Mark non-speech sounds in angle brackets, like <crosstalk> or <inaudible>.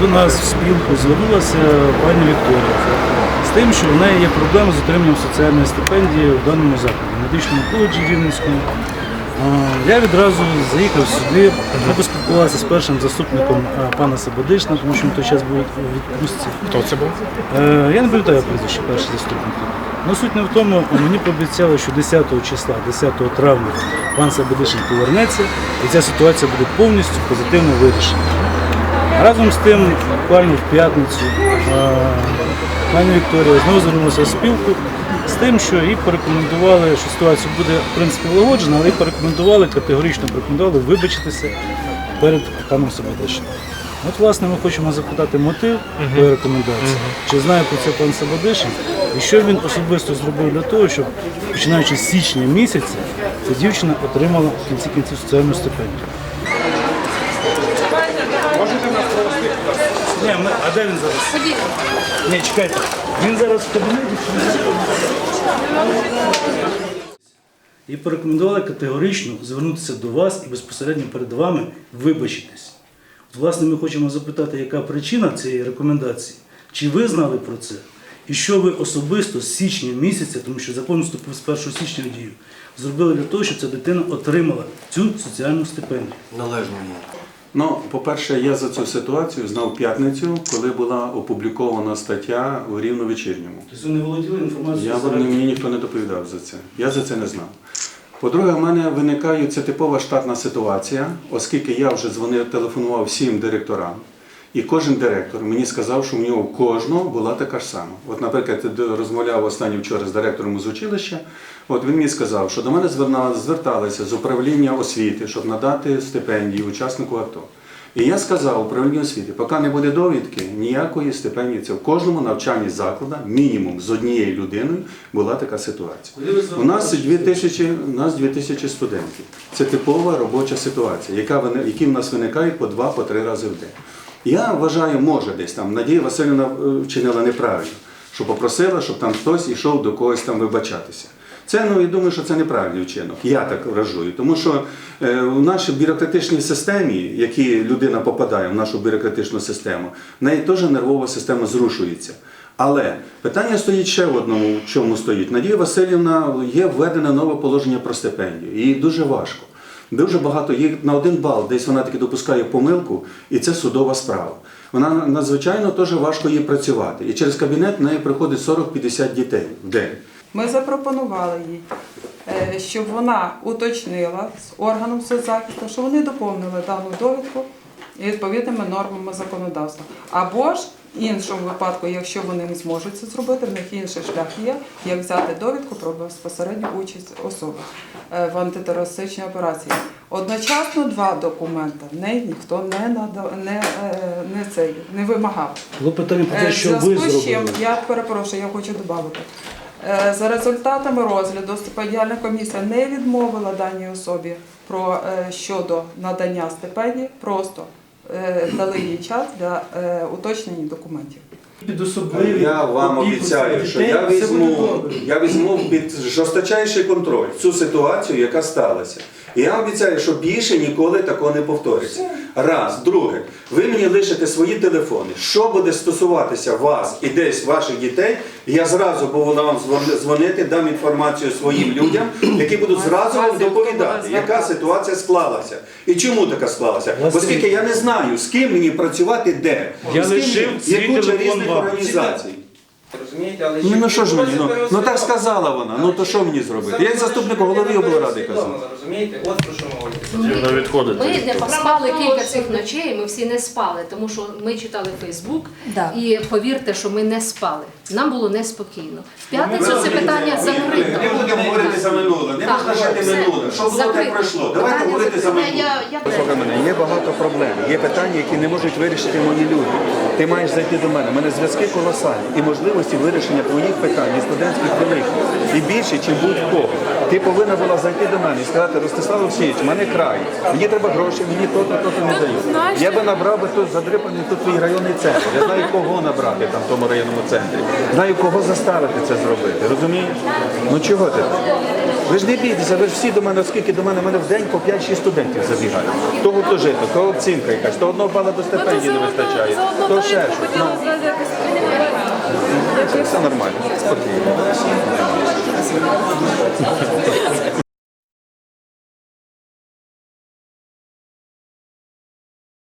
до нас в спілку звернулася пані Вікторія з тим, що в неї є проблеми з отриманням соціальної стипендії в даному закладі, в медичному коледжі Рівненському. Я відразу заїхав сюди, ми поспілкувалися з першим заступником пана Сабодишна, тому що він той час був у відпустці. Хто це був? Е, Я не пам'ятаю прізвище перший заступник. Ну суть не в тому, мені пообіцяли, що 10 числа, 10 травня пан Сабадишин повернеться і ця ситуація буде повністю позитивно вирішена. Разом з тим, буквально в п'ятницю е, пані Вікторія знову звернулася в спілку з тим, що їй порекомендували, що ситуація буде в принципі влагоджена, але їй порекомендували, категорично порекомендували вибачитися перед паном Сабадишином. От, власне, ми хочемо запитати мотив такої рекомендації, чи знає про це пан Сабадишин, і що він особисто зробив для того, щоб починаючи з січня місяця, ця дівчина отримала в кінці кінців соціальну стипендію. Ні, ми, а де він зараз? Ні, чекайте. Він зараз в кабінеті. І порекомендували категорично звернутися до вас і безпосередньо перед вами вибачитись. От, власне, ми хочемо запитати, яка причина цієї рекомендації? Чи ви знали про це? І що ви особисто з січня місяця, тому що закон вступив з 1 січня в дію, зробили для того, щоб ця дитина отримала цю соціальну стипендію? належно їй. Ну, по-перше, я за цю ситуацію знав п'ятницю, коли була опублікована стаття у рівновечірньому. Тобто ви не володіли інформацією? Я заради? мені ніхто не доповідав за це. Я за це не знав. По-друге, в мене виникає це типова штатна ситуація, оскільки я вже дзвонив, телефонував всім директорам. І кожен директор мені сказав, що в нього у кожного була така ж сама. От, наприклад, я розмовляв останнє вчора з директором з училища. От він мені сказав, що до мене зверталися з управління освіти, щоб надати стипендії учаснику АТО. І я сказав управлінню освіти, поки не буде довідки, ніякої стипендії. Це в кожному навчальні закладі, мінімум з однією людиною була така ситуація. У нас 2000, у нас 2000 студентів. Це типова робоча ситуація, яка які в нас виникають по два, по рази в день. Я вважаю, може десь там Надія Васильівна е, вчинила неправильно, що попросила, щоб там хтось ішов до когось там вибачатися. Це ну я думаю, що це неправильний вчинок. Я так вражую. Тому що е, в нашій бюрократичній системі, в якій людина попадає в нашу бюрократичну систему, в неї теж нервова система зрушується. Але питання стоїть ще в одному, в чому стоїть. Надія Васильівна є введене нове положення про стипендію. І дуже важко. Дуже багато їх на один бал, десь вона таки допускає помилку, і це судова справа. Вона надзвичайно теж важко їй працювати. І через кабінет в неї приходить 40-50 дітей в день. Ми запропонували їй, е, щоб вона уточнила з органом соцзахисту, що вони доповнили дану довідку відповідними нормами законодавства. Або ж в іншому випадку, якщо вони не зможуть це зробити, в них інший шлях є, як взяти довідку про безпосередню участь особи е, в антитерористичній операції. Одночасно два документи в неї ніхто не надав, не, е, не, цей, не вимагав. Було питання про те, Е, що ви зробили. я перепрошую, я хочу додати. За результатами розгляду стипендіальна комісія не відмовила даній особі про щодо надання стипендії, просто дали їй час для е, уточнення документів. Під особливі Я вам обіцяю, що я візьму, я візьму під жорсточайший контроль цю ситуацію, яка сталася. І я обіцяю, що більше ніколи такого не повториться. Раз, друге, ви мені лишите свої телефони. Що буде стосуватися вас і десь ваших дітей, я зразу буду вам дзвонити, дам інформацію своїм людям, які будуть зразу вам доповідати, яка ситуація склалася. І чому така склалася? Оскільки я не знаю, з ким мені працювати де. Я з ким яку різних організацій. Розумієте, але Ну, ну що ж мені? Ну, ну так сказала вона. Ну то що мені зробити? Я як заступник голови облради казав. Розумієте, от про що ми говоримо. Ми не поспали кілька цих ночей, ми всі не спали, тому що ми читали Фейсбук, Да. і повірте, що ми не спали. Нам було неспокійно. В п'ятницю це питання закрито. Не будемо говорити за минуле, не Так, можна жити минуле. Що було, те пройшло. Давайте говорити за минуле. Я- я- Слухай мене, є багато проблем. Є питання, які не можуть вирішити мої люди. Ти маєш зайти до мене. У мене зв'язки колосальні і можливості вирішення твоїх питань і студентських великих. І більше, ніж будь-кого. Ти повинна була зайти до мене і сказати, Ростислав Олексійович, в мене край. Мені треба гроші, мені то-то, то-то не дають. Я би набрав би тут задрипаний тут твій районний центр. Я знаю, кого набрати там в тому районному центрі. Знаю, кого заставити це зробити. Розумієш? Ну чого ти? Ви ж не бійтеся, ви ж всі до мене, оскільки до мене, в мене в день по 5-6 студентів забігають. То гуртожиток, то оцінка якась, то одного бала до стипендії не вистачає, то ще щось. Ну, це все нормально, спокійно. <laughs>